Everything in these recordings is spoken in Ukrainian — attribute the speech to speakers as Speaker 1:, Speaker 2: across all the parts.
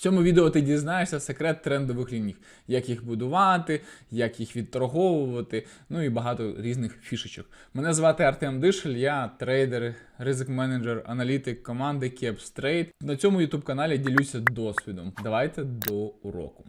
Speaker 1: В цьому відео ти дізнаєшся секрет трендових ліній, як їх будувати, як їх відторговувати, ну і багато різних фішечок. Мене звати Артем Дишель, я трейдер, ризик менеджер, аналітик команди Caps. На цьому YouTube каналі ділюся досвідом. Давайте до уроку.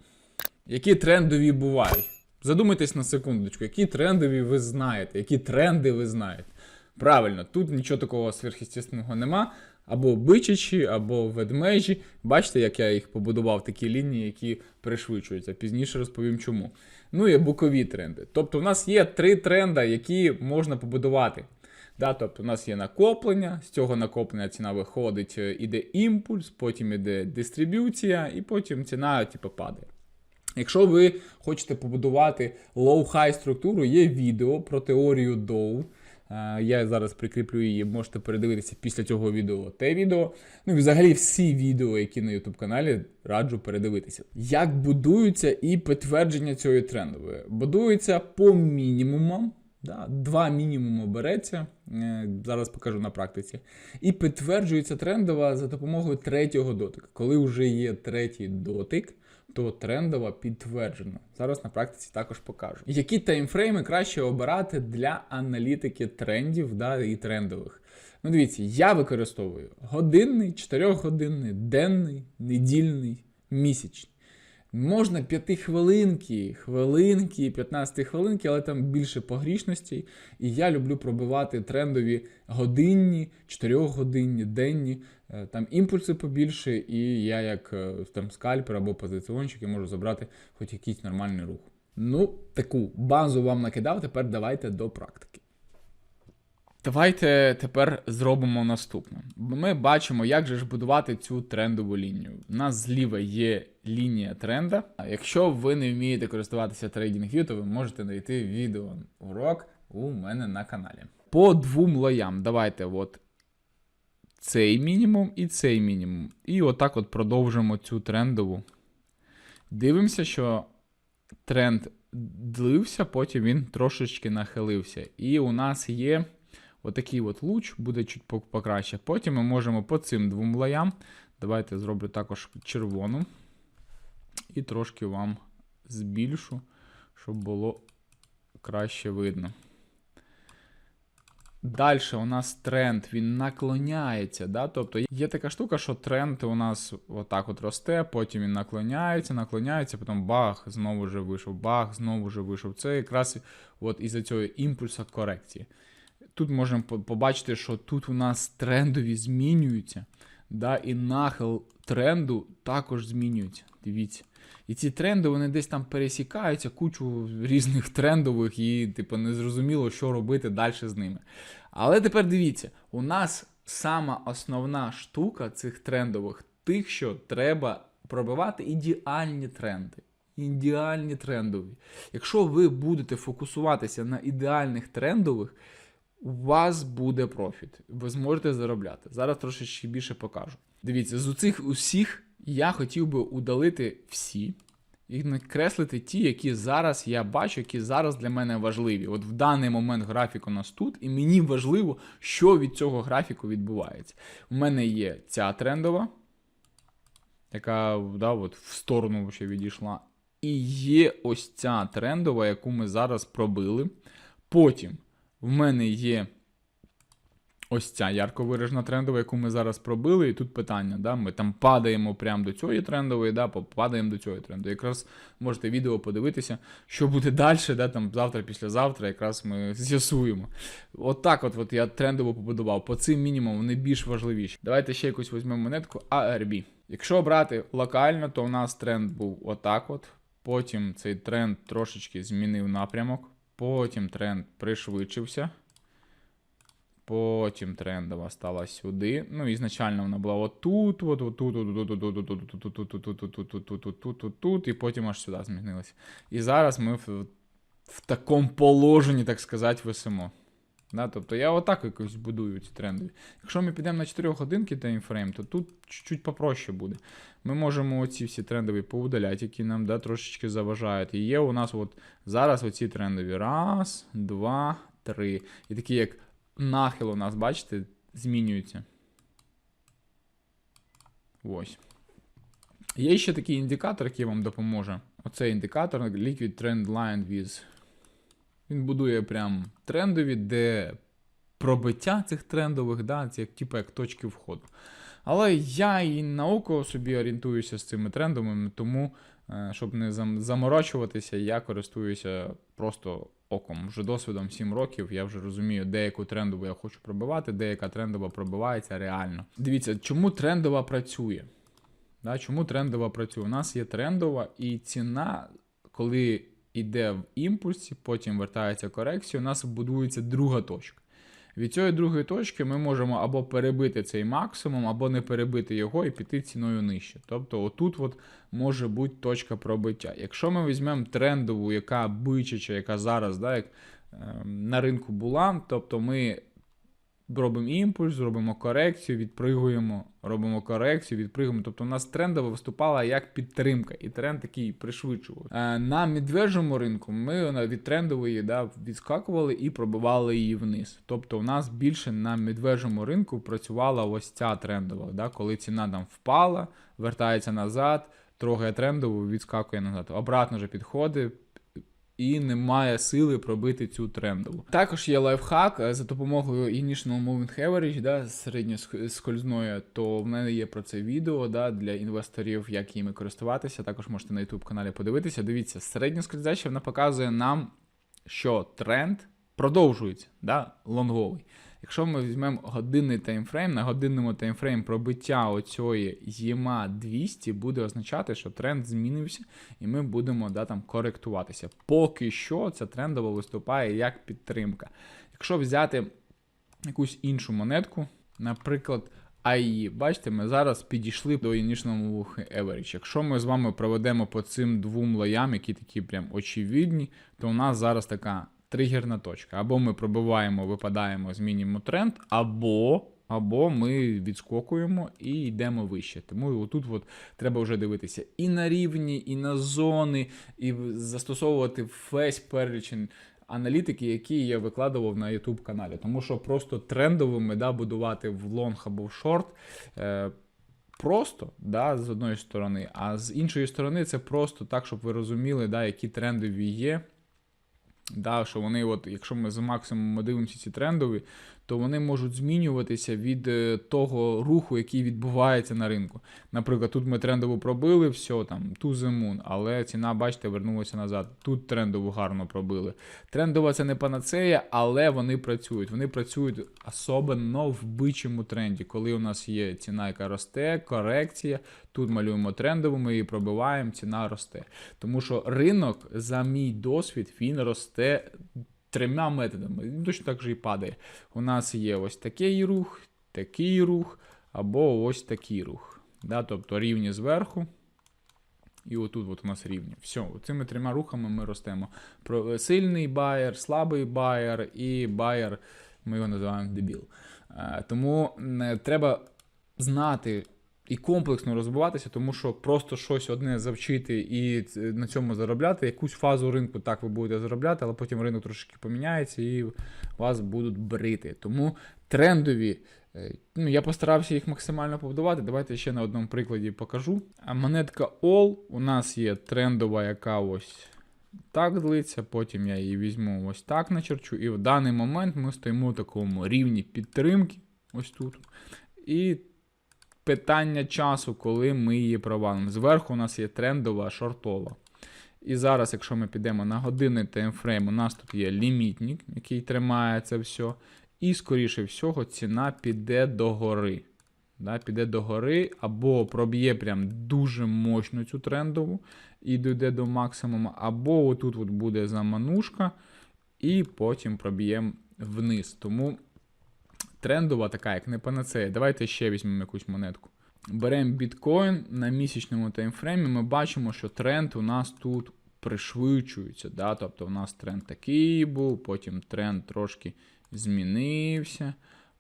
Speaker 1: Які трендові бувають? Задумайтесь на секундочку, які трендові ви знаєте, які тренди ви знаєте. Правильно, тут нічого такого сверхъестественного нема. Або бичачі, або ведмежі. Бачите, як я їх побудував, такі лінії, які пришвидшуються. Пізніше розповім чому. Ну і бокові тренди. Тобто, у нас є три тренда, які можна побудувати. Да, тобто, у нас є накоплення, з цього накоплення ціна виходить, е, іде імпульс, потім іде дистриб'юція, і потім ціна типу, падає. Якщо ви хочете побудувати low-high структуру, є відео про теорію Dow. Е, Я зараз прикріплю її, можете передивитися після цього відео те відео. Ну і взагалі всі відео, які на YouTube каналі, раджу передивитися. Як будуються і підтвердження цієї трендової? Будується по мінімумам. Да, два мінімуми береться, е, зараз покажу на практиці. І підтверджується трендова за допомогою третього дотика. Коли вже є третій дотик, то трендова підтверджена. Зараз на практиці також покажу. Які таймфрейми краще обирати для аналітики трендів да, і трендових? Ну, дивіться, я використовую годинний, 4-годинний, денний, недільний, місячний. Можна 5 хвилинки, хвилинки, 15 хвилинки, але там більше погрішностей. І я люблю пробивати трендові годинні, 4-годинні, денні. Е, Там імпульси побільше, і я, як е, там скальпер або позиціончик, я можу забрати хоч якийсь нормальний рух. Ну, таку базу вам накидав, тепер давайте до практики. Давайте тепер зробимо наступне. Ми бачимо, як же ж будувати цю трендову лінію. У нас зліва є лінія тренда. Якщо ви не вмієте користуватися TradingView, то ви можете знайти відео урок у мене на каналі. По двом лоям. Давайте от цей мінімум і цей мінімум. І отак от продовжимо цю трендову. Дивимося, що тренд длився, потім він трошечки нахилився. І у нас є отакий от луч, буде чуть покраще. Потім ми можемо по цим двом лоям. Давайте зроблю також червону. І трошки вам збільшу, щоб було краще видно. Далі у нас тренд він наклоняється. Да? Тобто є така штука, що тренд у нас отак от росте, потім він наклоняється, наклоняється, потім бах, знову вже вийшов, бах, знову вже вийшов. Це якраз от із-за цього імпульсу корекції. Тут можемо побачити, що тут у нас трендові змінюються, да? і нахил тренду також змінюється. Дивіться. І ці тренди вони десь там пересікаються, кучу різних трендових, і типу незрозуміло, що робити далі з ними. Але тепер дивіться, у нас сама основна штука цих трендових, тих, що треба пробивати ідеальні тренди. Ідеальні трендові. Якщо ви будете фокусуватися на ідеальних трендових, у вас буде профіт. Ви зможете заробляти. Зараз трошечки більше покажу. Дивіться, з цих усіх я хотів би удалити всі і накреслити ті, які зараз я бачу, які зараз для мене важливі. От в даний момент графік у нас тут, і мені важливо, що від цього графіку відбувається. У мене є ця трендова, яка да, от в сторону ще відійшла. І є ось ця трендова, яку ми зараз пробили. Потім в мене є ось ця ярко виражена трендова, яку ми зараз пробили. І тут питання: да? ми там падаємо прямо до цієї трендової, да? падаємо до цієї трендової. Якраз можете відео подивитися, що буде далі, да? там завтра, післязавтра, якраз ми з'ясуємо. От так от, от я трендово побудував. По цим мінімумам вони більш важливіші. Давайте ще якусь візьмемо монетку ARB. Якщо брати локально, то у нас тренд був отак от. Потім цей тренд трошечки змінив напрямок. Потім тренд пришвидшився. Потім трендова стала сюди. Ну, ізначально вона була отут, отут, тут, і потім аж сюди змінилася. І зараз ми в такому положенні, так сказати, висимо. Да, тобто я отак якось будую ці тренди. Якщо ми підемо на 4 годинки таймфрейм, то тут чуть-чуть попроще буде. Ми можемо оці всі трендові поудаляти, які нам да, трошечки заважають. І є у нас от зараз оці трендові. Раз, два, три. І такі як нахил у нас, бачите, змінюється. Ось. Є ще такий індикатор, який вам допоможе. Оцей індикатор Liquid Trend Line with. Він будує прям трендові, де пробиття цих трендових, да, це як, типу, як точки входу. Але я і на око собі орієнтуюся з цими трендовими, тому, е, щоб не заморочуватися, я користуюся просто оком. Вже досвідом 7 років я вже розумію, де яку трендову я хочу пробивати, де яка трендова пробивається реально. Дивіться, чому трендова працює? Да, чому трендова працює? У нас є трендова і ціна, коли йде в імпульсі, потім вертається корекція, у нас будується друга точка. Від цієї другої точки ми можемо або перебити цей максимум, або не перебити його і піти ціною нижче. Тобто, отут от може бути точка пробиття. Якщо ми візьмемо трендову, яка бичача, яка зараз да, як, е, на ринку була, тобто ми робимо імпульс, робимо корекцію, відпригуємо, робимо корекцію, відпригуємо. Тобто у нас трендова виступала як підтримка, і тренд такий пришвидшував. Е, На медвежому ринку ми від трендової да, відскакували і пробивали її вниз. Тобто у нас більше на медвежому ринку працювала ось ця трендова, да, коли ціна там впала, вертається назад, трогає трендову, відскакує назад. Обратно же підходить, і немає сили пробити цю трендову. Також є лайфхак е, за допомогою Initial Moving Average, да, середньоскользної, то в мене є про це відео да, для інвесторів, як їми користуватися. Також можете на YouTube каналі подивитися. Дивіться, середньоскользяща вона показує нам, що тренд продовжується, да, лонговий. Якщо ми візьмемо годинний таймфрейм, на годинному таймфрейм пробиття оцієї ЄМА 200 буде означати, що тренд змінився, і ми будемо да, там, коректуватися. Поки що ця трендова виступає як підтримка. Якщо взяти якусь іншу монетку, наприклад, АІ, бачите, ми зараз підійшли до Initial Moving Average. Якщо ми з вами проведемо по цим двом лоям, які такі прям очевидні, то у нас зараз така тригерна точка. Або ми пробиваємо, випадаємо, змінюємо тренд, або. Або ми відскокуємо і йдемо вище. Тому отут от треба вже дивитися і на рівні, і на зони, і застосовувати весь перелічень аналітики, які я викладував на YouTube каналі. Тому що просто трендовими да, будувати в лонг або в шорт. Е, Просто да, з одної сторони, а з іншої сторони, це просто так, щоб ви розуміли, да, які трендові є. Да, що вони, от, якщо ми за максимум дивимося ці трендові, то вони можуть змінюватися від е, того руху, який відбувається на ринку. Наприклад, тут ми трендову пробили, все там, the moon, але ціна, бачите, вернулася назад. Тут трендову гарно пробили. Трендова це не панацея, але вони працюють. Вони працюють особливо в бичому тренді, коли у нас є ціна, яка росте, корекція. Тут малюємо трендову, ми її пробиваємо, ціна росте. Тому що ринок, за мій досвід, він росте трьома методами. Він точно так же і падає. У нас є ось такий рух, такий рух, або ось такий рух. Да? Тобто рівні зверху. І отут от у нас рівні. Все, цими трьома рухами ми ростемо. Про сильний байер, слабий байер і байер, ми його називаємо дебіл. Е, Тому е, треба знати і комплексно розвиватися, тому що просто щось одне завчити і на цьому заробляти. Якусь фазу ринку так ви будете заробляти, але потім ринок трошки поміняється і вас будуть брити. Тому трендові. е, Ну, я постарався їх максимально побудувати. Давайте ще на одному прикладі покажу. А монетка All у нас є трендова, яка ось так длиться, потім я її візьму ось так начерчу. І в даний момент ми стоїмо в такому рівні підтримки, ось тут. І питання часу, коли ми її провалимо. Зверху у нас є трендова шортова. І зараз, якщо ми підемо на годинний таймфрейм, у нас тут є лімітник, який тримає це все. І, скоріше всього, ціна піде догори. Да, піде догори, або проб'є прям дуже мощно цю трендову і дійде до максимуму, або отут от буде заманушка, і потім проб'ємо вниз. Тому трендова така, як не панацея. Давайте ще візьмемо якусь монетку. Беремо біткоін на місячному таймфреймі. Ми бачимо, що тренд у нас тут пришвидшується. Да? Тобто, у нас тренд такий був, потім тренд трошки змінився.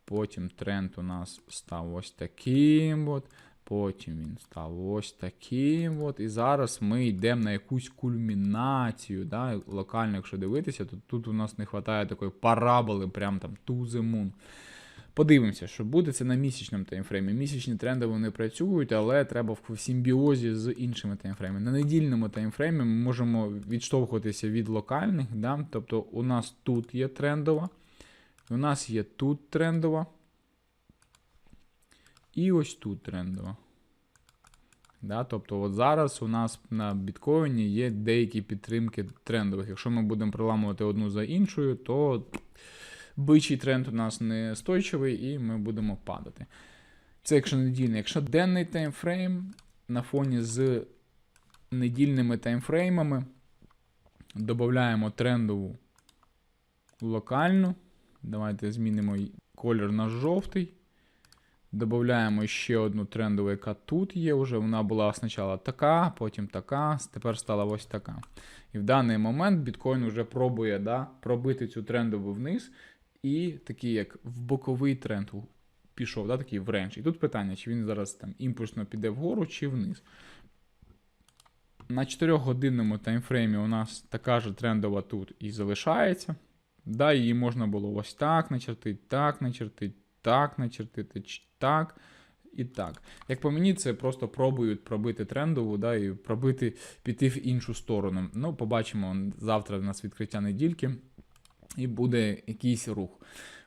Speaker 1: Потім тренд у нас став ось таким. От. Потім він став ось таким. От. І зараз ми йдемо на якусь кульмінацію. Да? Локально, якщо дивитися, то тут у нас не вистачає такої параболи, прям там to the moon. Подивимося, що буде це на місячному таймфреймі. Місячні тренди вони працюють, але треба в симбіозі з іншими таймфреймами. На недільному таймфреймі ми можемо відштовхуватися від локальних. Да? Тобто у нас тут є трендова, у нас є тут трендова. І ось тут трендова. Да, тобто от зараз у нас на біткоїні є деякі підтримки трендових. Якщо ми будемо проламувати одну за іншою, то бичий тренд у нас не стойчивий і ми будемо падати. Це якщо недільний. Якщо денний таймфрейм на фоні з недільними таймфреймами, додаємо трендову локальну. Давайте змінимо колір на жовтий. Додаємо ще одну трендову, яка тут є вже. Вона була спочатку така, потім така, тепер стала ось така. І в даний момент біткоін вже пробує да, пробити цю трендову вниз, і такий, як в боковий тренд пішов, да, такий в рейндж. І тут питання, чи він зараз там імпульсно піде вгору чи вниз. На 4-годинному таймфреймі у нас така ж трендова тут і залишається. Да, її можна було ось так начертити, так начертити, так начертити, чи так і так. Як по мені, це просто пробують пробити трендову, да, і пробити піти в іншу сторону. Ну, побачимо завтра в нас відкриття недільки, і буде якийсь рух.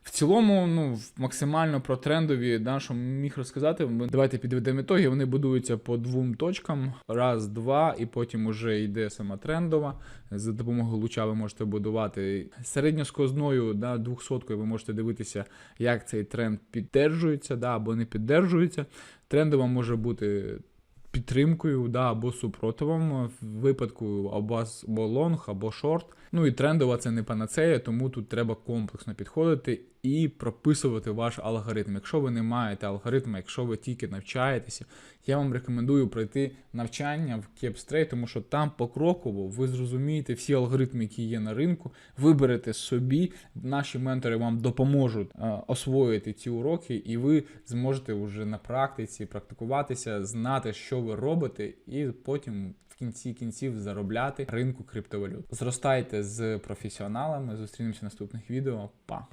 Speaker 1: В цілому, ну, максимально про трендові, да, що міг розказати, ми давайте підведемо ітоги. Вони будуються по двом точкам: раз, два, і потім уже йде сама трендова. За допомогою луча ви можете будувати середньоскозною, да, 200 ви можете дивитися, як цей тренд піддержується да, або не піддержується. Трендова може бути підтримкою да, або супротивом в випадку або лонг, або шорт. Ну і трендова це не панацея, тому тут треба комплексно підходити і прописувати ваш алгоритм. Якщо ви не маєте алгоритму, якщо ви тільки навчаєтеся, я вам рекомендую пройти навчання в Capstray, тому що там покроково ви зрозумієте всі алгоритми, які є на ринку, виберете собі. Наші ментори вам допоможуть е, освоїти ці уроки, і ви зможете вже на практиці практикуватися, знати, що ви робите, і потім. В кінці кінців заробляти ринку криптовалют. Зростайте з професіоналами. Зустрінемося в наступних відео. Па!